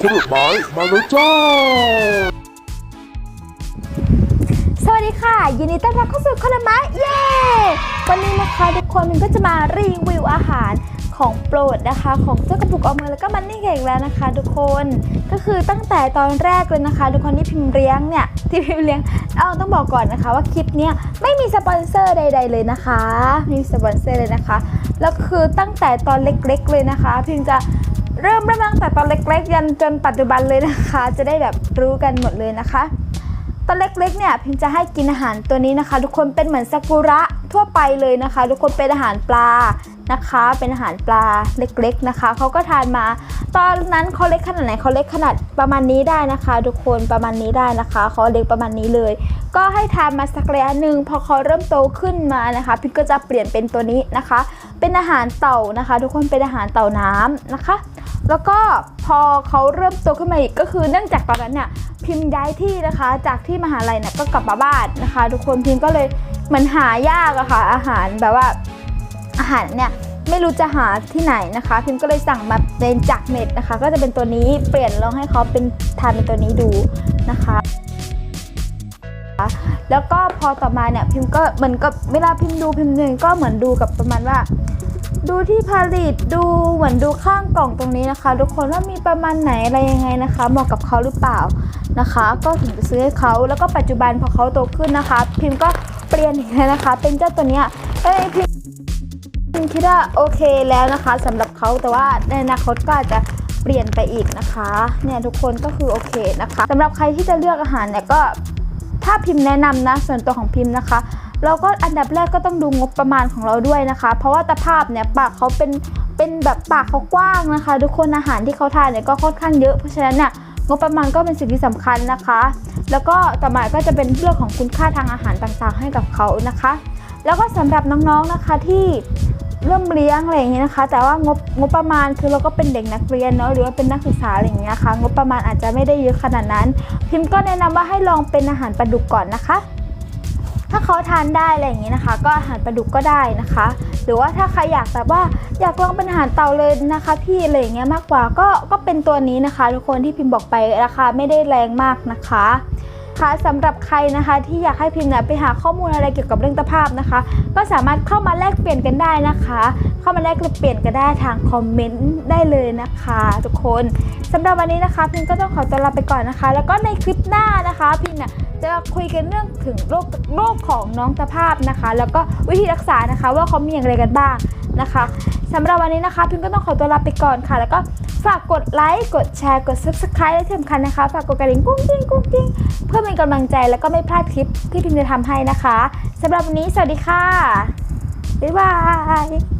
ผลไม้มาแล้วจ้า สวัสดีค่ะ ยินดีต้อนรับเข้าสู่คอนมะเย้วันนี้นะคะทุกคนมันก็จะมารีวิวอาหารของโปรดนะคะ ของเจ้ากระปุกออมเงินแล้วก็มันนี่เก่งแล้วนะคะ ทุกคนก็คือตั้งแต่ตอนแรกเลยนะคะ ทุกคนที่พิมพ์เลี้ยงเนี่ยที่พิมพ์เลี้ยงเอาต้องบอกก่อนนะคะ ว่าคลิปเนี้ยไม่มีสปอนเซอร์ใด ๆ เลยนะคะไม่มีสปอนเซอร์เลยนะคะแล้วคือตั้งแต่ตอนเล็ก ๆ เลยนะคะ พิมจะ เริ่มเริ่มตั้งแต่ตอนเล็กๆยันจนปัจจุบันเลยนะคะ จะได้แบบรู้กันหมดเลยนะคะ ตอนเล็กๆเนี่ยพิมจะให้กินอาหารตัวนี้นะคะ ทุกคนเป็นเหมือนซากุระทั่วไปเลยนะคะ ทุกคนเป็นอาหารปลานะคะ เป็นอาหารปลาเล็กๆนะคะเขาก็ทานมา ตอนนั้นเขาเล็กขนาดไหนเขาเล็กขนาดประมาณนี้ได้นะคะ ทุกคนประมาณนี้ได้นะคะเขาเล็กประมาณนี้เลย ก็ให้ทานมาสักระยะหนึ่งพอเขาเริ่มโตขึ้นมานะคะ พิมก็จะเปลี่ยนเป็นตัวนี้นะคะ เป็นอาหารเต่านะคะ ทุกคนเป็นอาหารเต่าน้ำนะคะ แล้วก็พอเขาเริ่มโตขึ้นมาอีกก็คือเนื่องจากตอนนั้นเนี่ยพิมพ์ย้ายที่นะคะ จากที่มหาลัยเนี่ยก็กลับมาบ้านนะคะ ทุกคนพิมก็เลยเหมือนหายากอะค่ะอาหารแบบว่าอาหารเนี่ยไม่รู้จะหาที่ไหนนะคะ พิมก็เลยสั่งมาเป็นจากเน็ตนะคะ ก็จะเป็นตัวนี้เปลี่ยนลองให้เขาเป็นทานเป็นตัวนี้ดูนะคะแล้วก็พอต่อมาเนี่ยพิมก็เหมือนกับเวลาพิมดูพิมหนึ่งก็เหมือนดูกับประมาณว่า ดูที่ผลิตดูเหมือนดูข้างกล่องตรงนี้นะคะ ทุกคนว่ามีประมาณไหนอะไรยังไงนะคะ เหมาะกับเขาหรือเปล่านะคะ ก็ถึงจะซื้อให้เขาแล้วก็ปัจจุบันพอเขาโตขึ้นนะคะ พิมพ์ก็เปลี่ยนอีกแล้วนะคะ เป็นเจ้าตัวเนี้ยเอ้ยพิมพิมคิดว่าโอเคแล้วนะคะสำหรับเขาแต่ว่าในอนาคตก็อาจจะเปลี่ยนไปอีกนะคะเนี่ยทุกคนก็คือโอเคนะคะสำหรับใครที่จะเลือกอาหารเนี่ยก็ ถ้าพิมพ์แนะนำนะ ส่วนตัวของพิมพ์นะคะ เราก็อันดับแรกก็ต้องดูงบประมาณของเราด้วยนะคะ เพราะว่าตาภาพเนี่ยปากเขาเป็นเป็นแบบปากเขากว้างนะคะ ทุกคนอาหารที่เขาทานเนี่ยก็ค่อนข้างเยอะเพราะฉะนั้นเนี่ยงบประมาณก็เป็นสิ่งที่สำคัญนะคะ แล้วก็ต่อมาก็จะเป็นเรื่องของคุณค่าทางอาหารต่างๆ ให้กับเขานะคะ แล้วก็สำหรับน้องๆนะคะที่ เริ่มเลี้ยงอะไรอย่างเงี้ยนะคะ แต่ว่างบงบประมาณคือเราก็เป็นเด็กนักเรียนเนาะหรือว่าเป็นนักศึกษาอะไรอย่างเงี้ยค่ะ งบประมาณอาจจะไม่ได้เยอะขนาดนั้น พิมพ์ก็แนะนำว่าให้ลองเป็นอาหารปลาดุกก่อนนะคะ ถ้าเขาทานได้อะไรอย่างนี้ยนะคะ ก็อาหารปลาดุกก็ได้นะคะ หรือว่าถ้าใครอยากแบบว่าอยากลองเป็นอาหารเต่าเลยนะคะ พี่อะไรอย่างเงี้ยมากกว่าก็ก็เป็นตัวนี้นะคะ ทุกคนที่พิมพ์บอกไปราคาไม่ได้แรงมากนะคะ คะสำหรับใครนะคะที่อยากให้พิมพ์เนี่ยไปหาข้อมูลอะไรเกี่ยวกับเรื่องตภาพนะคะ ก็สามารถเข้ามาแลกเปลี่ยนกันได้นะคะ เข้ามาแลกเปลี่ยนกันได้ทางคอมเมนต์ได้เลยนะคะ ทุกคนสำหรับวันนี้นะคะ พิมก็ต้องขอตัวลาไปก่อนนะคะ แล้วก็ในคลิปหน้านะคะ พิมเนี่ยจะคุยกันเรื่องถึงโรคโรคของน้องตภาพนะคะ แล้วก็วิธีรักษานะคะว่าเขามีอย่างไรกันบ้าง นะคะสำหรับวันนี้นะคะพิมก็ต้องขอตัวลาไปก่อนค่ะ แล้วก็ฝากกดไลค์กดแชร์กด subscribe และที่สำคัญนะคะ ฝากกดกระดิ่งกุ้งกิ้งกุ้งกิ้งเพื่อเป็นกำลังใจแล้วก็ไม่พลาดคลิปที่พิมจะทำให้นะคะสำหรับวันนี้สวัสดีค่ะบ๊ายบาย